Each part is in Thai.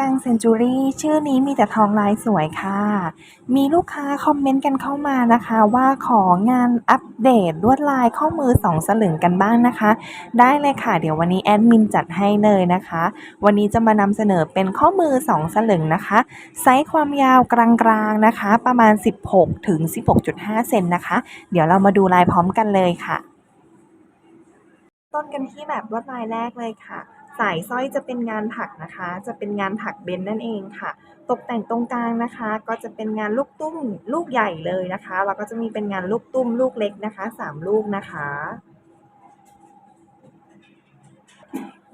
กังเซนจูรี่ชื่อนี้มีแต่ทองลายสวยค่ะ มีลูกค้าคอมเมนต์กันเข้ามานะคะ ว่าของานอัปเดตลวดลายข้อมือ2สลึงกันบ้างนะคะ ได้เลยค่ะ เดี๋ยววันนี้แอดมินจัดให้เลยนะคะ วันนี้จะมานำเสนอเป็นข้อมือ2สลึงนะคะ ไซส์ความยาวกลางๆนะคะ ประมาณ 16ถึง16.5 เซนนะคะ เดี๋ยวเรามาดูลายพร้อมกันเลยค่ะ ต้นกันที่แบบลวดลายแรกเลยค่ะ สายสร้อยจะเป็นงานถักนะคะ จะเป็นงานถักเบนนั่นเองค่ะ ตกแต่งตรงกลางนะคะ ก็จะเป็นงานลูกตุ้มลูกใหญ่เลยนะคะแล้วก็จะมีเป็นงานลูกตุ้มลูกเล็กนะคะสามลูกนะคะ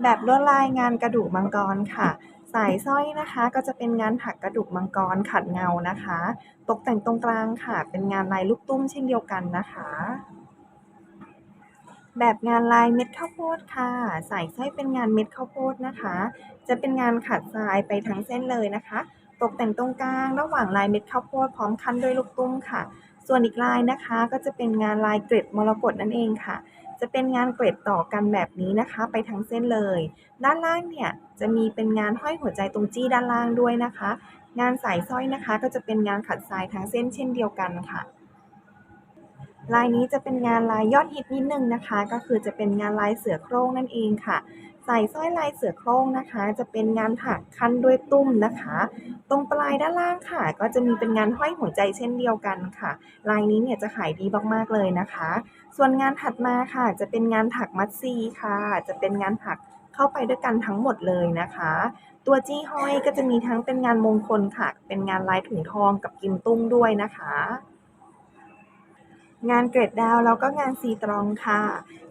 แบบลวดลายงานกระดูกมังกรค่ะ สายสร้อยนะคะก็จะเป็นงานถักกระดูกมังกรขัดเงานะคะ ตกแต่งตรงกลางค่ะ เป็นงานลายลูกตุ้มเช่นเดียวกันนะคะ แบบงานลายเม็ดข้าวโพดค่ะ สายสร้อยเป็นงานเม็ดข้าวโพดนะคะ จะเป็นงานขัดทรายไปทั้งเส้นเลยนะคะ ตกแต่งตรงกลางระหว่างลายเม็ดข้าวโพดพร้อมคั้นด้วยลูกตุ้มค่ะ ส่วนอีกลายนะคะ ก็จะเป็นงานลายเกร็ดมรกตนั่นเองค่ะ จะเป็นงานเกร็ดต่อกันแบบนี้นะคะ ไปทั้งเส้นเลย ด้านล่างเนี่ยจะมีเป็นงานห้อยหัวใจตรงจี้ด้านล่างด้วยนะคะ งานสายสร้อยนะคะ ก็จะเป็นงานขัดทรายทั้งเส้นเช่นเดียวกันค่ะ ลายนี้จะเป็นงานลายยอดฮิตนิดนึงนะคะ ก็คือจะเป็นงานลายเสือโคร่งนั่นเองค่ะ ใส่สร้อยลายเสือโคร่งนะคะ จะเป็นงานถักคั้นด้วยตุ้มนะคะ ตรงปลายด้านล่างค่ะ ก็จะมีเป็นงานห้อยหัวใจเช่นเดียวกันค่ะ ลายนี้เนี่ยจะขายดีมากๆเลยนะคะ ส่วนงานถัดมาค่ะ จะเป็นงานถักมัดซีค่ะ จะเป็นงานถักเข้าไปด้วยกันทั้งหมดเลยนะคะ ตัวจี้ห้อยก็จะมีทั้งเป็นงานมงคลค่ะ เป็นงานลายถุงทองกับกิมตุ้งด้วยนะคะ งานเกรดดาวแล้วก็งานซีตรองค่ะ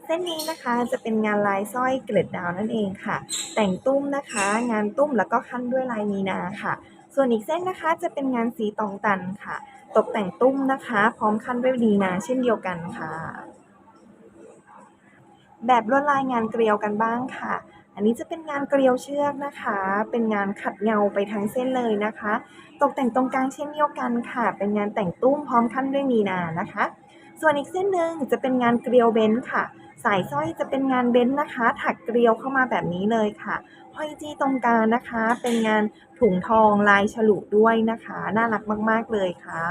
เส้นนี้นะคะจะเป็นงานลายสร้อยเกรดดาวนั่นเองค่ะ แต่งตุ้มนะคะ งานตุ้มแล้วก็ขั้นด้วยลายมีนาค่ะ ส่วนอีกเส้นนะคะจะเป็นงานสีตองตันค่ะ ตกแต่งตุ้มนะคะ พร้อมขั้นด้วยดีนาเช่นเดียวกันค่ะ แบบลวดลายงานเกลียวกันบ้างค่ะอันนี้จะเป็นงานเกลียวเชือกนะคะ เป็นงานขัดเงาไปทั้งเส้นเลยนะคะ ตกแต่งตรงกลางเช่นเดียวกันค่ะ เป็นงานแต่งตุ้มพร้อมขั้นด้วยมีนานะคะ ส่วนอีกเส้นหนึ่งจะเป็นงานเกลียวเบนซ์ค่ะ สายสร้อยจะเป็นงานเบนซ์นะคะ ถักเกลียวเข้ามาแบบนี้เลยค่ะห้อยจี้ตรงกลางนะคะ เป็นงานถุงทองลายฉลุด้วยนะคะ น่ารักมาก ๆ เลยค่ะ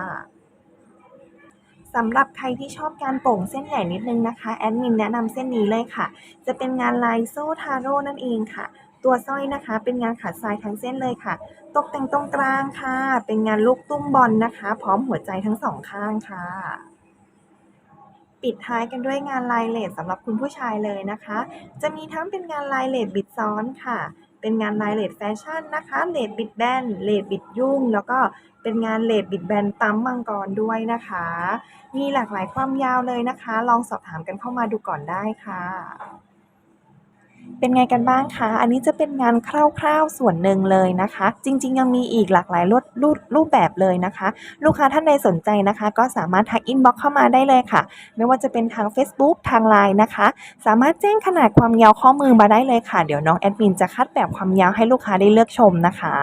สำหรับใครที่ชอบการโป่งเส้นใหญ่นิดนึงนะคะ แอดมินแนะนำเส้นนี้เลยค่ะ จะเป็นงานลายโซ่ทาโร่นั่นเองค่ะ ตัวสร้อยนะคะ เป็นงานขัดทรายทั้งเส้นเลยค่ะ ตกแต่งตรงกลางค่ะ เป็นงานลูกตุ้มบอลนะคะ พร้อมหัวใจทั้งสองข้างค่ะ ปิดท้ายกันด้วยงานลายเลดสำหรับคุณผู้ชายเลยนะคะ จะมีทั้งเป็นงานลายเลดบิดซ้อนค่ะ เป็นงานลายเลดแฟชั่นนะคะเลดบิดแบนเลดบิดยุ่ง แล้วก็เป็นงานเลดบิดแบนตั้มมังกรด้วยนะคะ มีหลากหลายความยาวเลยนะคะ ลองสอบถามกันเข้ามาดูก่อนได้ค่ะ เป็นไงกันบ้างคะ อันนี้จะเป็นงานคร่าวๆส่วนหนึ่งเลยนะคะ จริงๆ ยังมีอีกหลากหลายรูปรูปรูปแบบเลยนะคะ ลูกค้าท่านใดสนใจนะคะ ก็สามารถทักอินบ็อกเข้ามาได้เลยค่ะ ไม่ว่าจะเป็นทาง Facebook ทาง Line นะคะ สามารถแจ้งขนาดความยาวข้อมือมาได้เลยค่ะ เดี๋ยวน้องแอดมินจะคัดแบบความยาวให้ลูกค้าได้เลือกชมนะคะ